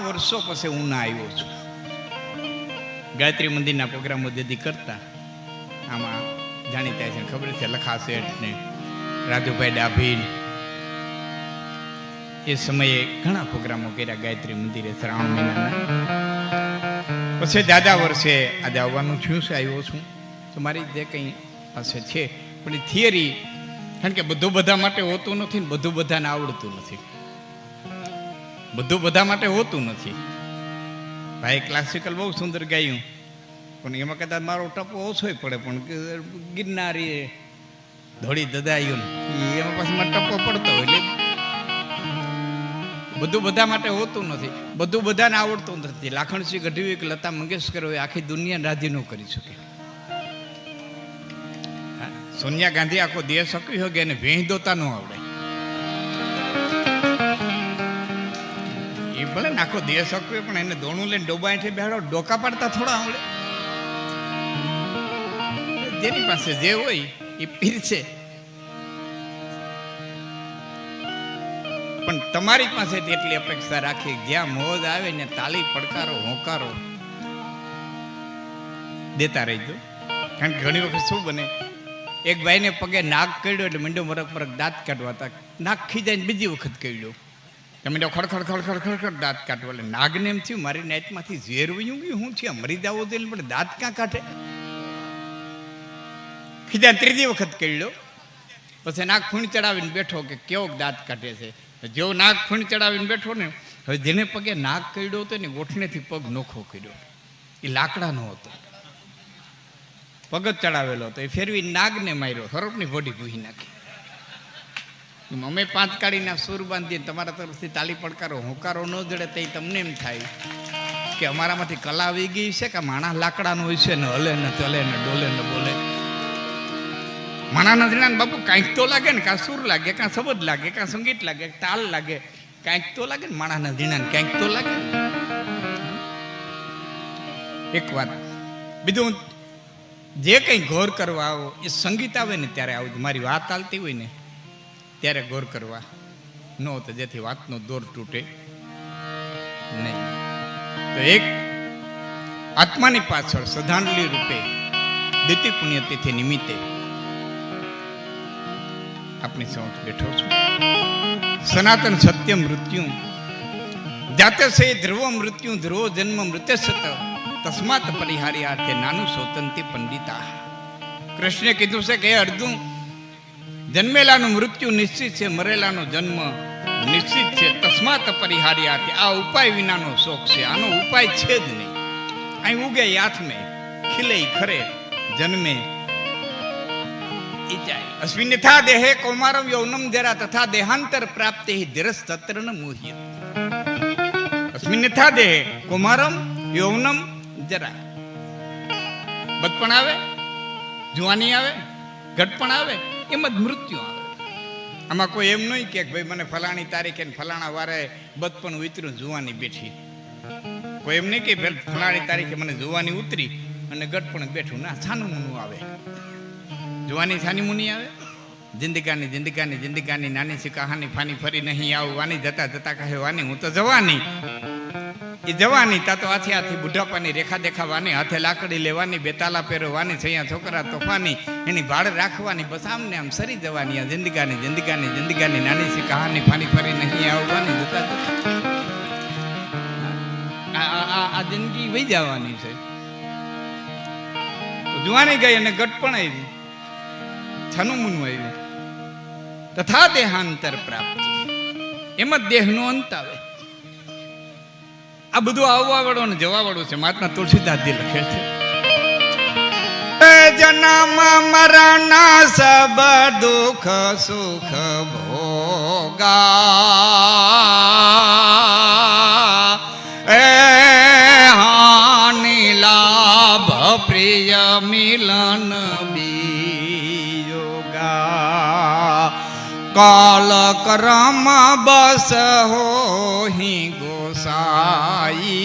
વર્ષો પછી હું ના આવ્યો છું ગાયત્રી મંદિરના પ્રોગ્રામો દીદી કરતા આમાં જાણીતા છે ખબર છે લખા શેઠ ને રાજુભાઈ ડાભીન એ સમયે ઘણા પ્રોગ્રામો કર્યા ગાયત્રી મંદિરે શ્રાવણ મહિનાના પછી દાદા વર્ષે આજે આવવાનું થયું છે આવ્યો છું તો મારી જે કંઈ પાસે છે પણ થિયરી કારણ કે બધું બધા માટે હોતું નથી ને બધું બધાને આવડતું નથી બધું બધા માટે હોતું નથી. ભાઈ ક્લાસિકલ બહુ સુંદર ગાયું. પણ એમાં કદાચ મારો ટપો ઓછો પડે, પણ ગિરનારી ધોળી દદાયું એમાં પાછું મારો ટપો પડતો હોય બધું બધા માટે હોતું નથી. બધું બધાને આવડતું નથી. લાખણસિંહ ગઢવી કે લતા મંગેશકર હોય, આખી દુનિયા રાજી ન કરી શકે. સોનિયા ગાંધી આખો દેશ શક્યો કે એને વેંધોતા ન આવડે. ભલે નાખો દેશ આપ્યો પણ એને દોણું લઈને ડોબા હેઠે બેહાડો, ડોકા પાડતા થોડા આવડે. જેની પાસે જે હોય એ પીર છે. પણ તમારી પાસે એટલી અપેક્ષા રાખી, જ્યાં મોજ આવે ને તાલી, પડકારો, હોંકારો દેતા રહીજો. કારણ કે ઘણી વખત શું બને, એક ભાઈને પગે નાક કર્યો એટલે મીંડો મરક મરક દાંત કાઢવા હતા નાક ખીજાઈને બીજી વખત કર્યો તમે ખડખડ ખડખડ ખડખડ દાંત કાઢો એટલે નાગને એમ થયું, મારી નાઈટમાંથી ઝેર વયું ગયું હું છે? મરી દાવો દે પણ દાંત ક્યાં કાઢે? કીધા, ત્રીજી વખત કર્યો પછી નાક ખૂણ ચડાવીને બેઠો કે કેવો દાંત કાઢે છે? જેવો નાક ખૂણ ચડાવીને બેઠો ને, હવે જેને પગે નાક કર્યો હતો ને, ગોઠણેથી પગ નોખો કર્યો એ લાકડાનો હતો. પગ ચડાવેલો હતો. એ ફેરવી નાગને માર્યો. હરપની બોડી ભૂહી નાખી. અમે પાંચ કાળીના સૂર બાંધીએ તમારા તરફથી તાલી પડકારો, હોંકારો ન જડે તો તમને એમ થાય કે અમારામાંથી કલા આવી ગઈ છે કે માણસ લાકડાનું હોય છે ને હલે ને ચલે ને ડોલે ને બોલે માણાના જીણા બાપુ કાંઈક તો લાગે ને કાં સુર લાગે કાં શબ્દ લાગે કાં સંગીત લાગે તાલ લાગે, કાંઈક તો લાગે ને માણાના જીણા કાંઈક તો લાગે. એક વાત, બીજું જે કંઈ ઘોર કરવા આવો, એ સંગીત આવે ને ત્યારે આવજો મારી વાત ચાલતી હોય ને ત્યારે ગોર કરવા ન તો જેથી વાતનો દોર તૂટે નહીં. તો એક આત્માની પાછળ શ્રદ્ધાંજલિ રૂપે દ્વિતીય પુણ્યતિથિ નિમિત્તે આપણી સમક્ષ બેઠો છું. સનાતન સત્ય મૃત્યુ, જાતે સે ધ્રુવ મૃત્યુ, ધ્રુવ જન્મ મૃત્ય સત, તસ્માત પરિહાર્યાર્થે નાનું સ્વતંત્ર પંડિતા. કૃષ્ણે કીધું છે કે અર્જુન જન્મેલાનું મૃત્યુ નિશ્ચિત છે, મરેલાનો જન્મ નિશ્ચિત છે. તસ્માત પરિહાર્યાર્થે આ ઉપાય વિનાનો શોખ છે. આનો ઉપાય છે જ નહીં. અહીં ઉગે હાથમે, ખીલે, ખરે, જન્મે. અશ્વિનથા અશ્વિન દેહે કૌમારમ યૌનમ જરા તથા દેહાંતર પ્રાપ્તે ધીરસ તત્ર ન મુહ્ય. અશ્વિન થા દેહે કૌમારમ યૌનમ જરા. બચપણ આવે? જુવાની આવે? ઘટપણ આવે? એમ જ મૃત્યુ આવે. આમાં કોઈ એમ નહીં કે ભાઈ મને ફલાણી તારીખે ફલાણા વારે બચપણ ઉતર્યું, જુવાની બેઠી. કોઈ એમ નહીં કે ફલાણી તારીખે મને જુવાની ઉતરી અને ગટપણ બેઠું. ના, છાનું મુનું આવે. જુવાની છાની મુની આવે? જિંદગાની જિંદગાની જિંદગાની નાની સી કહાની ફાની ફરી નહીં આવું. વાની જતા જતા કહે, વાની, હું તો જવાની. એ જવાની, તા તો આથી આથી બુઢાપાની રેખા દેખાવાની, હાથે લાકડી લેવાની બેતાલા પહેરવાની, છૈયા છોકરા તોફાની, એની ભાડ રાખવાની, બસ આમને આમ સરી જવાની, આ જિંદગાની જિંદગાની જિંદગાની નાની સી કહાની ફાની ફરી નહીં આવવાની જતા આ જિંદગી વહી જવાની છે. જુવાની ગઈ અને ગટપણ આવી. છનું મુનું આવ્યું. તથા દેહાંતર પ્રાપ્ત. એમ જ દેહનો અંત આવે. આ બધું આવવા વાળો ને જવા વાળું છે. મહાત્મા તુલસીદાસજી લખે છે. જન્મ મરણ સબ દુઃખ, સુખ, ભોગા. એ હાનિ, લાભ, પ્રિય, મિલન કાલ કરમ બસ હોહી ગોસાઈ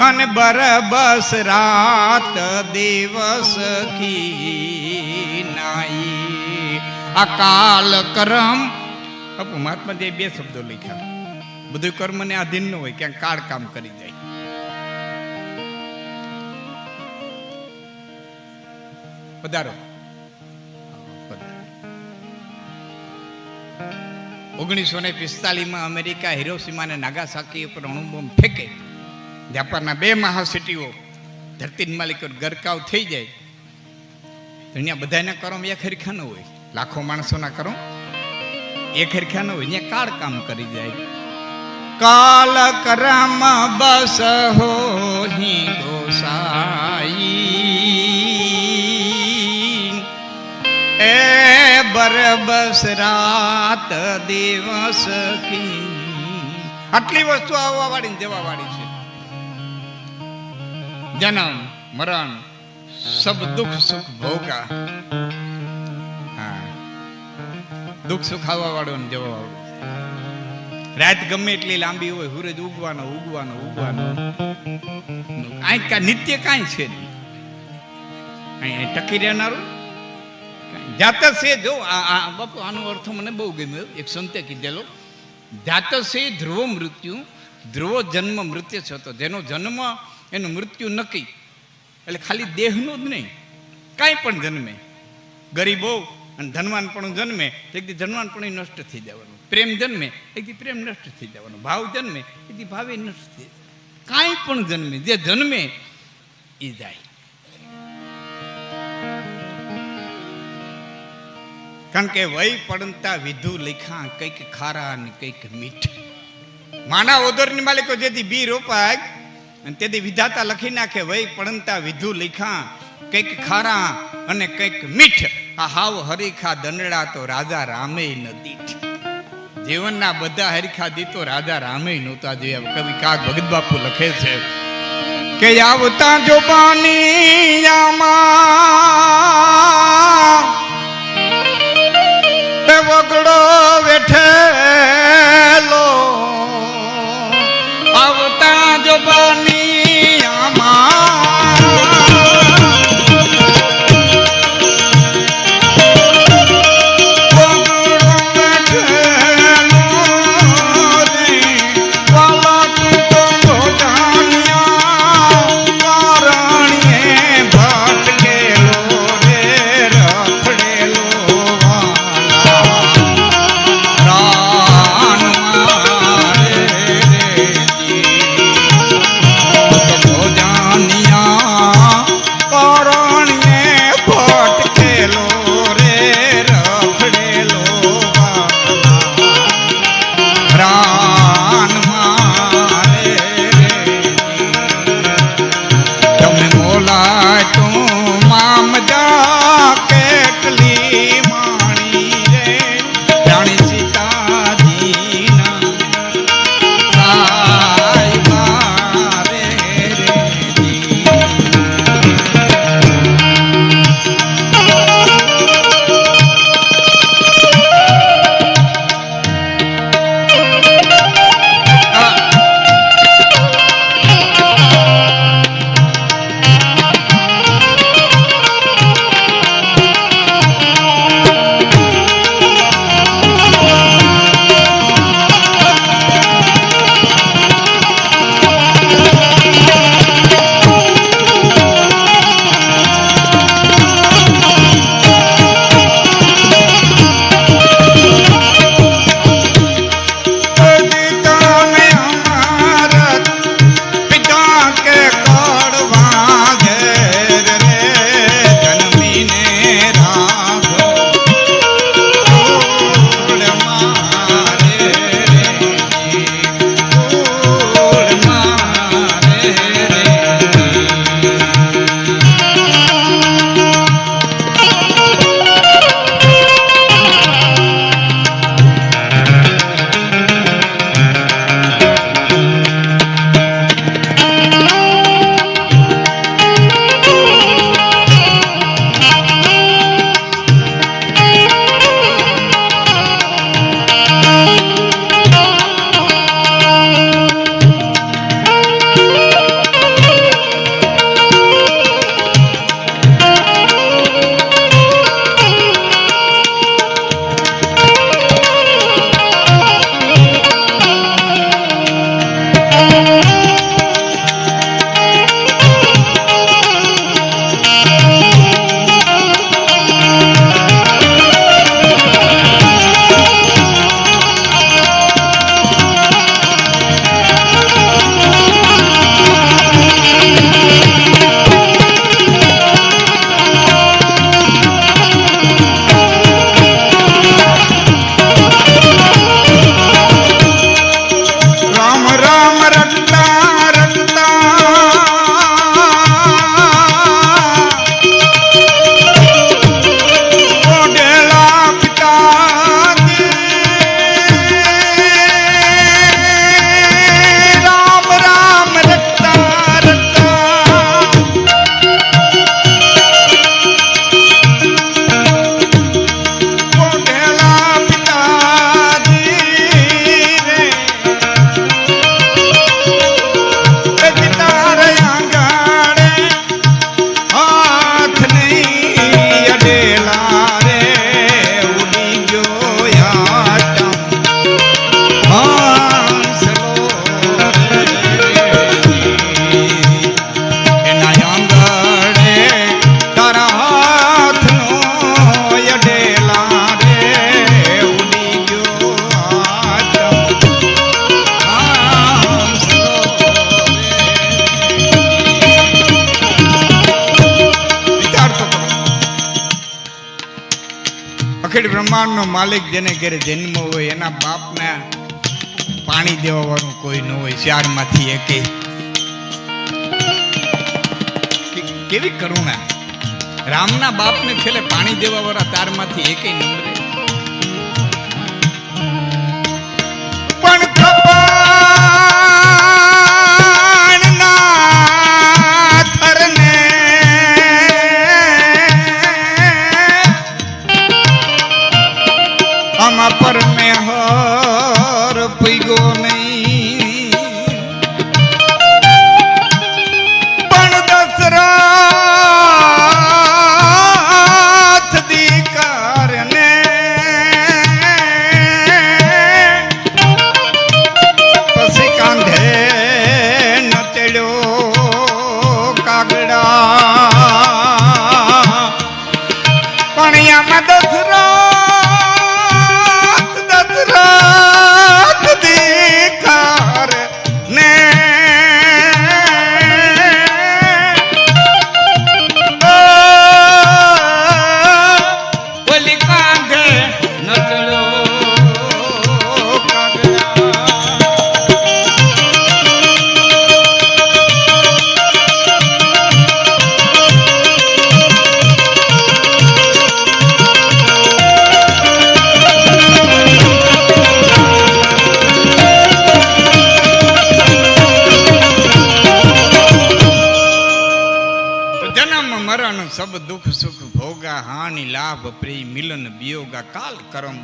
અને બરબસ રાત દિવસ કી નાઈ. અકાલ કરમ. મહાત્મા બે શબ્દો લખ્યા. બધું કર્મને આધીન ન હોય, ક્યાંક કાળ કામ કરી જાય. પધારો. ઓગણીસો ને પિસ્તાલીસમાં અમેરિકા હિરોસીમા નાગાસાકી ઉપર અણુબોમ્બ ફેંકે. જાપાનના બે મહાસિટીઓ ધરતી માલિક ગરકાવ થઈ જાય. અહીંયા બધાના કરો એ ખરખા ન હોય. લાખો માણસોના કરો એ ખરખા ન હોય. અહીંયા કાળ કામ કરી જાય. કાલ કરમ બસ હો ગોસાઈ. એ બરબસ રાત દિવસ કી. આટલી વસ્તુ આવવા વાળી ને જવા વાળી છે. જન્મ, મરણ, સબ દુઃખ, સુખ, ભોગા દુઃખ, સુખ આવવા વાળો ને જવા વાળો. રાત ગમે એટલી લાંબી હોય સૂરજ ઉગવાનો ઉગવાનો ઉગવાનો. આ કા નિત્ય કાંઈ છે નહીં. અહીં ટકી રહેનારું કાંઈ. જાત જો આ બાપુ, આનો અર્થ મને બહુ ગમ્યો. એક સંતે કીધેલો જાત ધ્રુવ મૃત્યુ, ધ્રુવ જન્મ મૃત્યુ છે. તો જેનો જન્મ, એનું મૃત્યુ નક્કી. એટલે ખાલી દેહનું જ નહીં, કાંઈ પણ જન્મે. ગરીબો અને ધનવાન પણ જન્મે તો એકદી ધનવાન પણ નષ્ટ થઈ જવાનું. પ્રેમ જન્મે એકથી પ્રેમ નષ્ટ થઈ જવાનો. ભાવ જન્મે એકદી ભાવે નષ્ટ થઈ જાય કાંઈ પણ જન્મે, જે જન્મે, એ જાય. કારણ કે વય પડતા વિધુ લખા કંઈક ખારા ને કંઈક મીઠ. માના ઓદરની માલિકો જેથી બી રોપાય, અને તેથી વિધાતા લખી નાખે, વય પડતા વિધુ લખા કંઈક ખારા અને કંઈક મીઠ. આ હાવ હરીખા દંડડા તો રાજા રામે ન દીઠ. જીવનના બધા હરીખા દીતો રાજા રામે નહોતા જોયા કવિ કાક ભગત બાપુ લખે છે કે આવતા જો પાણીયામાં અખિડ બ્રહ્માંડનો માલિક જેને ઘરે જન્મ હોય, એના બાપને પાણી દેવા વાળું કોઈ ન હોય ચારમાંથી એકે. કે- કેવી કરુણા. રામના બાપને છેલ્લે પાણી દેવા વાળા તારમાંથી એકે નંબરે પણ આમાં કાલ કરમ